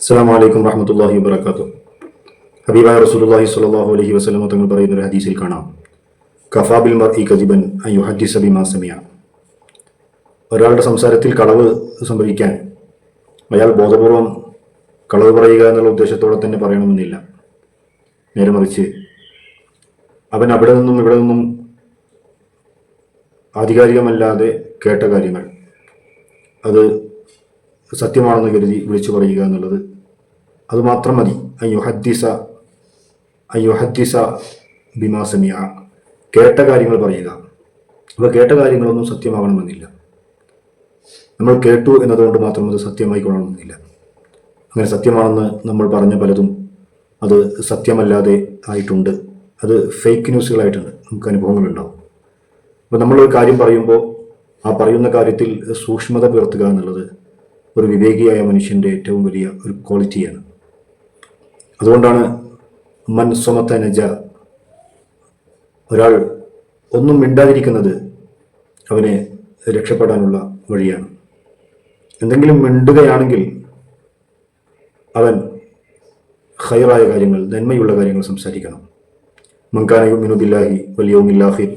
അസ്സാം വലൈക്കും വാഹമത്തല്ലാഹി വബർക്കാത്തു ഹബീബായ റസൂലുള്ളാഹി സ്വല്ലല്ലാഹു അലൈഹി വസല്ലം തങ്ങൾ പറയുന്ന ഒരു ഹദീസിൽ കാണാം. കഫാബിൽ മർഇ കദിബൻ അയ്യു ഹദ്ദിസ ബിമാ സമിയ ഒരാളുടെ സംസാരത്തിൽ കളവ് സംഭവിക്കാൻ അയാൾ ബോധപൂർവം കളവ് പറയുക എന്നുള്ള ഉദ്ദേശത്തോടെ തന്നെ പറയണമെന്നില്ല. നേരെ മറിച്ച് അവൻ അവിടെ നിന്നും ഇവിടെ നിന്നും ആധികാരികമല്ലാതെ കേട്ട കാര്യങ്ങൾ. അത് സത്യമാണെന്ന് കരുതി വിളിച്ചു പറയുക എന്നുള്ളത് അതുമാത്രം മതി. അയ്യോ ഹദ്ദിസ അയ്യോ ഹദ്ദിസ ബിമാസമിയ കേട്ട കാര്യങ്ങൾ പറയുക. അപ്പോൾ കേട്ട കാര്യങ്ങളൊന്നും സത്യമാകണമെന്നില്ല. നമ്മൾ കേട്ടു എന്നതുകൊണ്ട് മാത്രം അത് സത്യമായിക്കൊള്ളണമെന്നില്ല. അങ്ങനെ സത്യമാണെന്ന് നമ്മൾ പറഞ്ഞ പലതും അത് സത്യമല്ലാതെ ആയിട്ടുണ്ട്. അത് ഫേക്ക് ന്യൂസുകളായിട്ടുണ്ട് നമുക്ക് അനുഭവങ്ങളുണ്ടാവും. അപ്പോൾ നമ്മളൊരു കാര്യം പറയുമ്പോൾ ആ പറയുന്ന കാര്യത്തിൽ സൂക്ഷ്മത പുലർത്തുക എന്നുള്ളത് ഒരു വിവേകിയായ മനുഷ്യന്റെ ഏറ്റവും വലിയ ഒരു ക്വാളിറ്റിയാണ്. അതുകൊണ്ടാണ് മൻ സ്വമത്ത നജ ഒരാൾ ഒന്നും മിണ്ടാതിരിക്കുന്നത് അവനെ രക്ഷപ്പെടാനുള്ള വഴിയാണ്. എന്തെങ്കിലും മിണ്ടുകയാണെങ്കിൽ അവൻ ഹൈറായ കാര്യങ്ങൾ നന്മയുള്ള കാര്യങ്ങൾ സംസാരിക്കണം. മങ്കാനയും വലിയ വലിയോമില്ലാഹിർ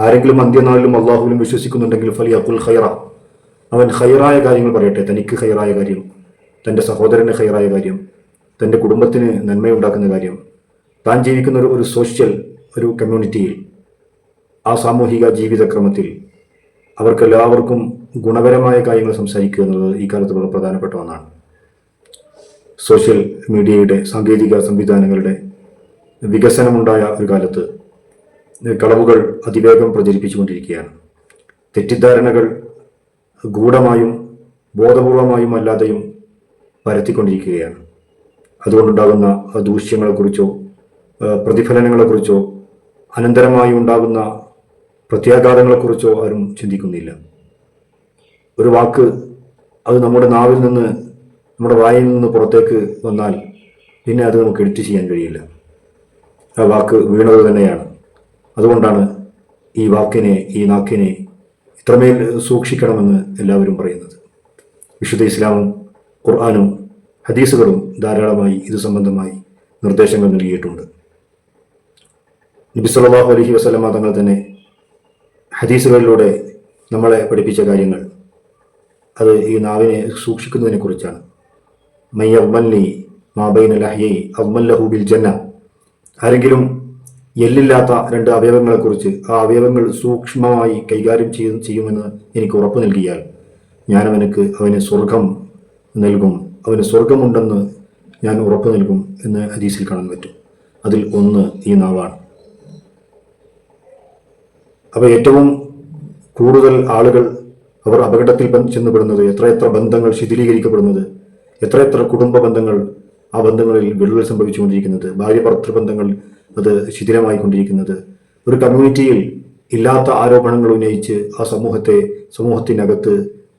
ആരെങ്കിലും അന്ത്യനാളിലും അള്ളാഹുവിലും വിശ്വസിക്കുന്നുണ്ടെങ്കിൽ ഫലി അക്കുൽ ഖൈറ. അവൻ ഹൈറായ കാര്യങ്ങൾ പറയട്ടെ. തനിക്ക് ഹൈറായ കാര്യം തന്റെ സഹോദരന് ഹൈറായ കാര്യം തന്റെ കുടുംബത്തിന് നന്മയുണ്ടാക്കുന്ന കാര്യം. താൻ ജീവിക്കുന്ന ഒരു ഒരു സോഷ്യൽ ഒരു കമ്മ്യൂണിറ്റിയിൽ ആ സാമൂഹിക ജീവിതക്രമത്തിൽ അവർക്കെല്ലാവർക്കും ഗുണപരമായ കാര്യങ്ങൾ സംസാരിക്കുക എന്നുള്ളത് ഈ കാലത്ത് വളരെ പ്രധാനപ്പെട്ട ഒന്നാണ്. സോഷ്യൽ മീഡിയയുടെ സാങ്കേതിക സംവിധാനങ്ങളുടെ വികസനമുണ്ടായ ഒരു കാലത്ത് കളവുകൾ അതിവേഗം പ്രചരിപ്പിച്ചുകൊണ്ടിരിക്കുകയാണ്. തെറ്റിദ്ധാരണകൾ ഗൂഢമായും ബോധപൂർവമായും അല്ലാതെയും പരത്തിക്കൊണ്ടിരിക്കുകയാണ്. അതുകൊണ്ടുണ്ടാകുന്ന ദൂഷ്യങ്ങളെക്കുറിച്ചോ പ്രതിഫലനങ്ങളെക്കുറിച്ചോ അനന്തരമായി ഉണ്ടാകുന്ന പ്രത്യാഘാതങ്ങളെക്കുറിച്ചോ ആരും ചിന്തിക്കുന്നില്ല. ഒരു വാക്ക് അത് നമ്മുടെ നാവിൽ നിന്ന് നമ്മുടെ വായിൽ നിന്ന് പുറത്തേക്ക് വന്നാൽ പിന്നെ അത് നമുക്ക് എഡിറ്റ് ചെയ്യാൻ കഴിയില്ല. ആ വാക്ക് വീണത് തന്നെയാണ് അതുകൊണ്ടാണ് ഈ വാക്കിനെ ഈ നാക്കിനെ ഇത്രമേൽ സൂക്ഷിക്കണമെന്ന് എല്ലാവരും പറയുന്നത്. വിശുദ്ധ ഇസ്ലാമും ഖുർആാനും ഹദീസുകളും ധാരാളമായി ഇത് സംബന്ധമായി നിർദ്ദേശങ്ങൾ നൽകിയിട്ടുണ്ട്. നബി സല്ലല്ലാഹു അലൈഹി വസല്ലമ തങ്ങൾ തന്നെ ഹദീസുകളിലൂടെ നമ്മളെ പഠിപ്പിച്ച കാര്യങ്ങൾ. അത് ഈ നാവിനെ സൂക്ഷിക്കുന്നതിനെ കുറിച്ചാണ്. മയ്യമ്മല്ലി മാബൈൻ ലഹ്യൈ അവ്മല്ലഹു ബിൽ ജന്ന. ആരെങ്കിലും എല്ലില്ലാത്ത രണ്ട് അവയവങ്ങളെക്കുറിച്ച് ആ അവയവങ്ങൾ സൂക്ഷ്മമായി കൈകാര്യം ചെയ്യും ചെയ്യുമെന്ന് എനിക്ക് ഉറപ്പ് നൽകിയാൽ ഞാൻ അവനക്ക് അവന് സ്വർഗം നൽകും. അവന് സ്വർഗമുണ്ടെന്ന് ഞാൻ ഉറപ്പ് നൽകും എന്ന് ഹദീസിൽ കാണാൻ പറ്റും. അതിൽ ഒന്ന് ഈ നാവാണ്. അപ്പോൾ ഏറ്റവും കൂടുതൽ ആളുകൾ അവർ അപകടത്തിൽ ചെന്നുപെടുന്നത് എത്രയെത്ര ബന്ധങ്ങൾ ശിഥിലീകരിക്കപ്പെടുന്നത് എത്രയെത്ര കുടുംബ ബന്ധങ്ങൾ ആ ബന്ധങ്ങളിൽ വിള്ളൽ സംഭവിച്ചുകൊണ്ടിരിക്കുന്നത് ഭാര്യ ഭർത്തൃ ബന്ധങ്ങൾ അത് ശിഥിലമായി കൊണ്ടിരിക്കുന്നത് ഒരു കമ്മ്യൂണിറ്റിയിൽ ഇല്ലാത്ത ആരോപണങ്ങൾ ഉന്നയിച്ച് ആ സമൂഹത്തെ സമൂഹത്തിനകത്ത്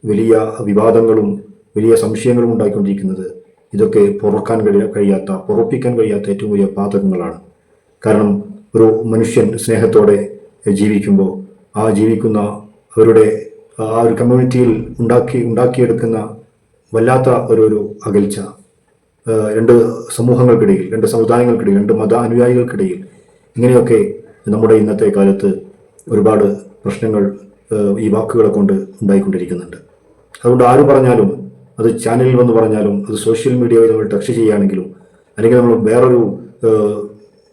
വലിയ വിവാദങ്ങളും വലിയ സംശയങ്ങളും ഉണ്ടായിക്കൊണ്ടിരിക്കുന്നത്. ഇതൊക്കെ പൊറുക്കാൻ കഴിയ കഴിയാത്ത പൊറപ്പിക്കാൻ കഴിയാത്ത ഏറ്റവും വലിയ പാതകങ്ങളാണ് കാരണം ഒരു മനുഷ്യൻ സ്നേഹത്തോടെ ജീവിക്കുമ്പോൾ ആ ജീവിക്കുന്ന അവരുടെ ആ ഒരു കമ്മ്യൂണിറ്റിയിൽ ഉണ്ടാക്കി ഉണ്ടാക്കിയെടുക്കുന്ന വല്ലാത്ത ഒരു ഒരു അകൽച്ച. രണ്ട് സമൂഹങ്ങൾക്കിടയിൽ രണ്ട് സമുദായങ്ങൾക്കിടയിൽ രണ്ട് മത അനുയായികൾക്കിടയിൽ ഇങ്ങനെയൊക്കെ നമ്മുടെ ഇന്നത്തെ കാലത്ത് ഒരുപാട് പ്രശ്നങ്ങൾ ഈ വാക്കുകളെ കൊണ്ട് ഉണ്ടായിക്കൊണ്ടിരിക്കുന്നുണ്ട്. അതുകൊണ്ട് ആര് പറഞ്ഞാലും അത് ചാനലിൽ വന്ന് പറഞ്ഞാലും അത് സോഷ്യൽ മീഡിയയിൽ നമ്മൾ ടച്ച് ചെയ്യുകയാണെങ്കിലും അല്ലെങ്കിൽ നമ്മൾ വേറൊരു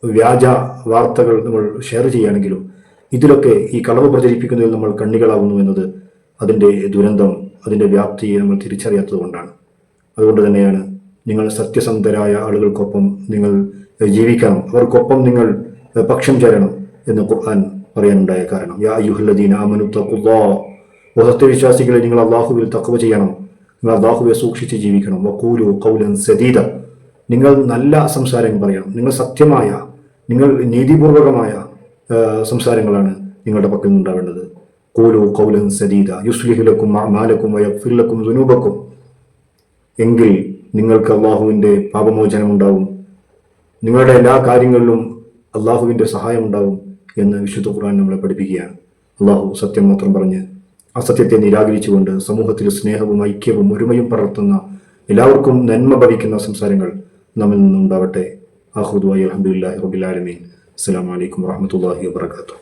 വ്യാജ വാർത്തകൾ നമ്മൾ ഷെയർ ചെയ്യുകയാണെങ്കിലും ഇതിലൊക്കെ ഈ കളവ് പ്രചരിപ്പിക്കുന്നതിൽ നമ്മൾ കണ്ണികളാകുന്നു എന്നത് അതിന്റെ ദുരന്തം അതിന്റെ വ്യാപ്തിയെ നമ്മൾ തിരിച്ചറിയാത്തത് കൊണ്ടാണ്. അതുകൊണ്ട് തന്നെയാണ് നിങ്ങൾ സത്യസന്ധരായ ആളുകൾക്കൊപ്പം നിങ്ങൾ ജീവിക്കണം. അവർക്കൊപ്പം നിങ്ങൾ പക്ഷം ചേരണം എന്ന് ഖുർആൻ പറയാനുണ്ടായ കാരണം. യാ അയ്യുഹല്ലദീന ആമനു ഓ സത്യവിശ്വാസികളെ നിങ്ങൾ അള്ളാഹുവിൽ തക്കവ ചെയ്യണം. നിങ്ങൾ അള്ളാഹുവെ സൂക്ഷിച്ച് ജീവിക്കണം. വക്കൂലു കൗലൻ സദീദ. നിങ്ങൾ നല്ല സംസാരങ്ങൾ പറയണം. നിങ്ങൾ സത്യമായ നിങ്ങൾ നീതിപൂർവകമായ സംസാരങ്ങളാണ് നിങ്ങളുടെ പക്കൽ നിന്നുണ്ടാവേണ്ടത് കൂലു കൗലൻ സദീദ. യുസ്ലിഹുലക്കും മാലക്കും വയഫില്ലക്കും ദുനൂബക്കും. എങ്കിൽ നിങ്ങൾക്ക് അള്ളാഹുവിന്റെ പാപമോചനം ഉണ്ടാവും നിങ്ങളുടെ എല്ലാ കാര്യങ്ങളിലും അള്ളാഹുവിന്റെ സഹായം ഉണ്ടാവും എന്ന് വിശുദ്ധ ഖുർആൻ നമ്മളെ പഠിപ്പിക്കുകയാണ്. അള്ളാഹു സത്യം മാത്രം പറഞ്ഞ് അസത്യത്തെ നിരാകരിച്ചുകൊണ്ട് സമൂഹത്തിൽ സ്നേഹവും ഐക്യവും ഒരുമയും പടർത്തുന്ന എല്ലാവർക്കും നന്മ ഭവിക്കുന്ന സംസാരങ്ങൾ നമ്മിൽ നിന്നുണ്ടാവട്ടെ. അഹുദ് അലഹമുല്ലാ റബുലാലമീൻ അസ്സാം വലൈക്കും വാഹമത്തല്ലാഹി വാബർക്കാത്തു